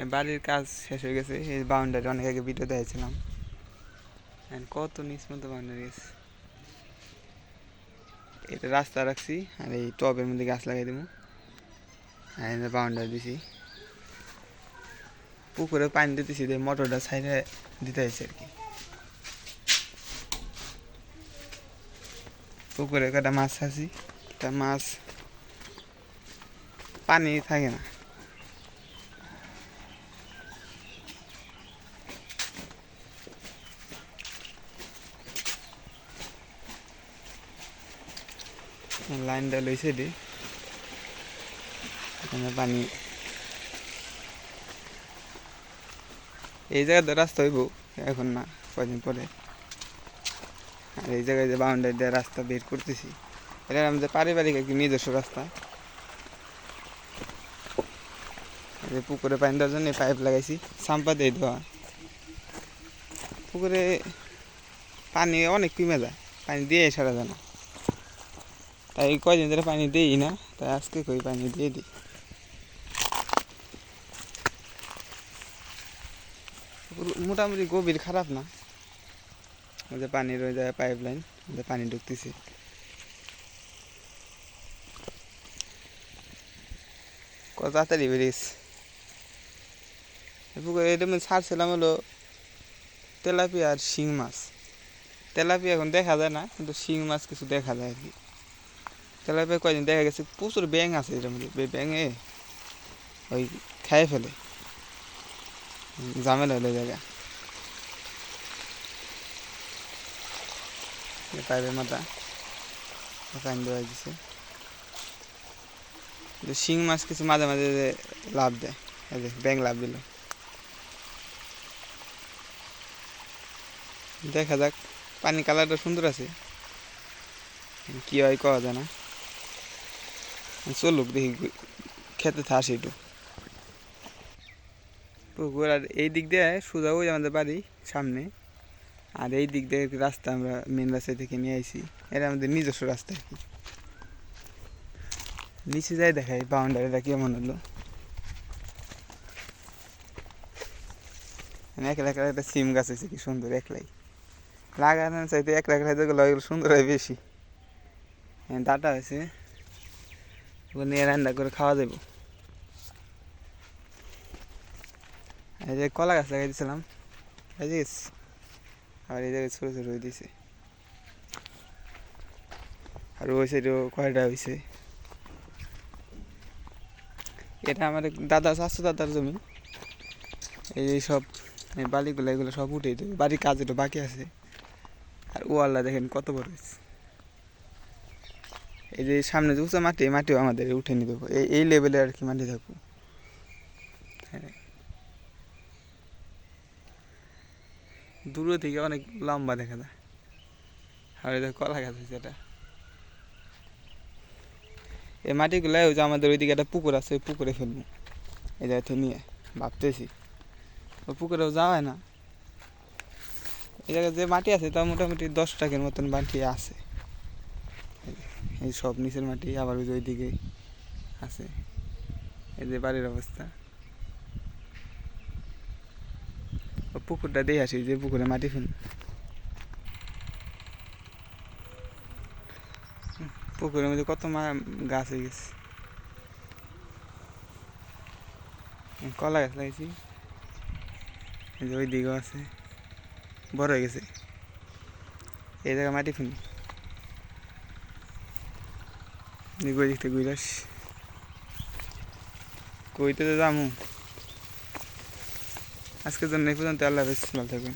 হ্যাঁ, বাড়ির কাজ শেষ হয়ে গেছে। এই বাউন্ডারি অনেক আগে ভিডিও দিয়েছিলাম And কত নিচ মতো বাউন্ডারি আছে এটা রাস্তা রাখছি আর এই টবের মধ্যে গাছ লাগাই দেবো। আর বাউন্ডারি দিছি। পুকুরে পানি দিতেছি মোটরটা সাইডে দিতে হয়েছে আর কি। পুকুরে কটা মাছ আছে? তা মাছ পানি থাকে না। লাইনটা লইছে দি। পানি। এই জায়গাতে রাস্তা হইব এখন না, কদিন পরে আর এই জায়গায় যে বাউন্ডারি দিয়ে রাস্তা বের করতেছি এটা আমাদের পারিবারিক একটি নিজস্ব রাস্তা পুকুরে পানি দেওয়ার জন্য পাইপ লাগাইছি সাম্পা দিয়ে দেওয়া পুকুরে পানি অনেক কমে যায়। পানি দিয়ে সারা যায় না তাই কয়দিন ধরে পানি দিই না তাই আজকে কই পানি দিয়ে দিই? মোটামুটি গভীর খারাপ না। যে পানি রয়ে যায় পাইপ লাইন পানি ঢুকতেছে। কত তাড়াতাড়ি বেরিয়েছে। পুকুরে এটা আমি ছাড়ছিলাম হলো তেলাপিয়া আর শিং মাছ। তেলাপিয়া এখন দেখা যায় না, কিন্তু শিং মাছ কিছু দেখা যায় আর কি। তেলাপিয়া কয়দিন? দেখা গেছে প্রচুর ব্যাং আছে এটার মধ্যে। ব্যাঙে ওই খাই ফেলে। ঝামেলা হলে জায়গা পাইপের মাথা। পানি দেওয়া দিছে শিং মাছ কিছু মাঝে মাঝে লাভ দেয়। ব্যাং লাভ দিল। দেখা যাক। পানি কালারটা সুন্দর আছে। কি হয় কওয়া যায় না। চলুক দেখি খেতে থাসি একটু। পুকুর আর এই দিক দিয়ে সোজা ওই আমাদের বাড়ি সামনে। আর এই দিক দিয়ে রাস্তা আমরা মেন রাস্তা থেকে নিয়ে আইছি। এটা আমাদের নিজস্ব রাস্তা আর কি। নিচে যাই দেখাই বাউন্ডারিটা কেমন হলো। একলা একলা একটা সিম গাছ আছে কি সুন্দর একলাই। লাগানোর চাইতে একলা একলা যেগুলো সুন্দর হয় বেশি। হ্যাঁ, ডাটা ওগুলো নিয়ে রান্না করে খাওয়া যাব এই যে কলা গাছ লাগাই দিয়েছিলাম এই যে আর এই জায়গায় ছোটো ছোটো হয়ে দিয়েছে আর ওই সাইডেও কয়টা হয়েছে এটা আমার দাদা শাশু দাদার জমি। এই সব বালিগুলো, এগুলো সব উঠে দেবে বাড়ির কাজ বাকি আছে। আর ওয়াল্লা দেখেন কত বড় হয়েছে এই যে সামনে যে উঁচা মাটি মাটিও আমাদের উঠে নিতে হবে এই এই লেভেলে আর কি মাটি থাকব দূরে থেকে অনেক লম্বা দেখা যায়। আর দেখো কলা গাছ আছে এটা। এই মাটিগুলো ওই যে আমাদের ওইদিকে একটা পুকুর আছে ওই পুকুরে ফেলব। এই জায়গাতে নিয়ে ভাবতেছি। ওই পুকুরেও যাওয়া হয় না। এই জায়গায় যে মাটি আছে তা মোটামুটি দশ টাকার মতন মাটি আছে। এই সব নিচের মাটি, আবার ওই যে ওইদিকে আছে। এই যে বাড়ির অবস্থা। পুকুরটা দিয়ে আসি যে পুকুরে মাটি ফেল পুকুরের মধ্যে কত মা গাছ হয়ে গেছে। কলা গাছ লাগিয়েছি ওই দিকেও আছে। বড় হয়ে গেছে। এই জায়গায় মাটি ফেলি ওই দেখতে থেকে ঘুরে আসি কইতে তো যামু। আজকের জন্য এই পর্যন্ত, আল্লাহ হাফেজ, ভালো থাকবেন।